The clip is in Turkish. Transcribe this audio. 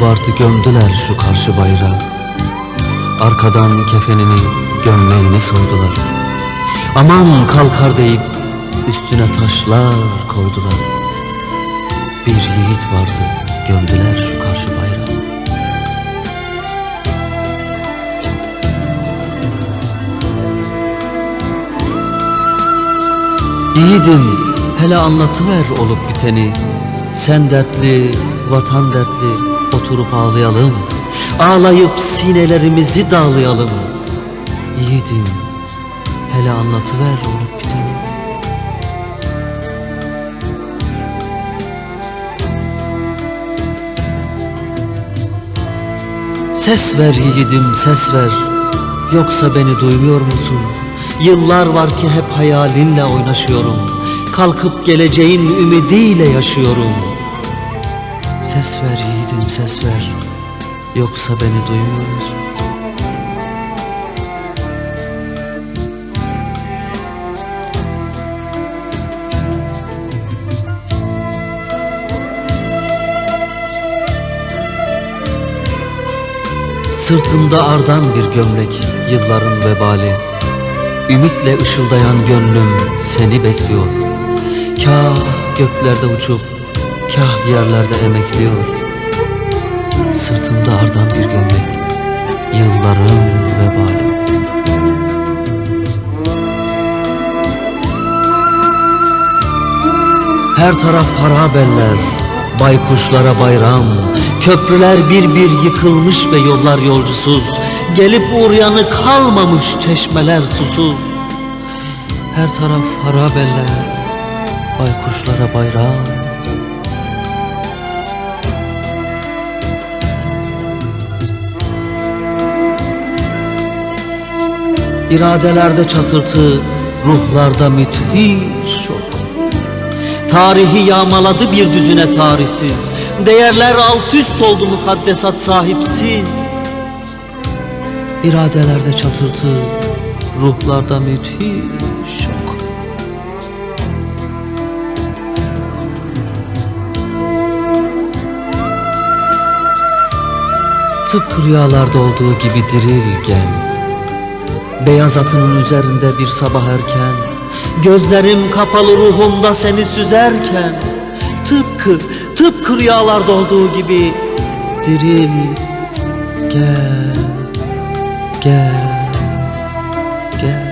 vardı gömdüler şu karşı bayrağı. Arkadan kefenini gömleğini soydular. Aman kalkar deyip üstüne taşlar koydular. Bir yiğit vardı gömdüler şu karşı bayrağı. Yiğidim hele anlatıver olup biteni. Sen dertli, vatan dertli oturup ağlayalım. Ağlayıp sinelerimizi dağlayalım. Yiğidim hele anlatıver olup biteni Ses ver yiğidim ses ver. Yoksa beni duymuyor musun? Yıllar var ki hep hayalinle oynaşıyorum. Kalkıp geleceğin ümidiyle yaşıyorum Ses ver yiğidim ses ver. Yoksa beni duymuyor musun? Sırtımda ardan bir gömlek yılların vebali. Ümitle ışıldayan gönlüm seni bekliyor. Kah göklerde uçup kah yerlerde emekliyor Sırtımda ardan bir gömlek. Yılların vebali. Her taraf harabeller, baykuşlara bayram. Köprüler bir bir yıkılmış ve yollar yolcusuz. Gelip uğrayanı kalmamış çeşmeler susuz. Her taraf harabeller, baykuşlara bayram İradelerde çatırtı, ruhlarda müthiş şok. Tarihi yağmaladı bir düzüne tarihsiz Değerler alt üst oldu mukaddesat sahipsiz. İradelerde çatırtı, ruhlarda müthiş şok. Tıpkı rüyalarda olduğu gibi diril gel Beyaz atının üzerinde bir sabah erken Gözlerim kapalı ruhumda seni süzerken Tıpkı, tıpkı rüyalarda olduğu gibi Diril Gel Gel Gel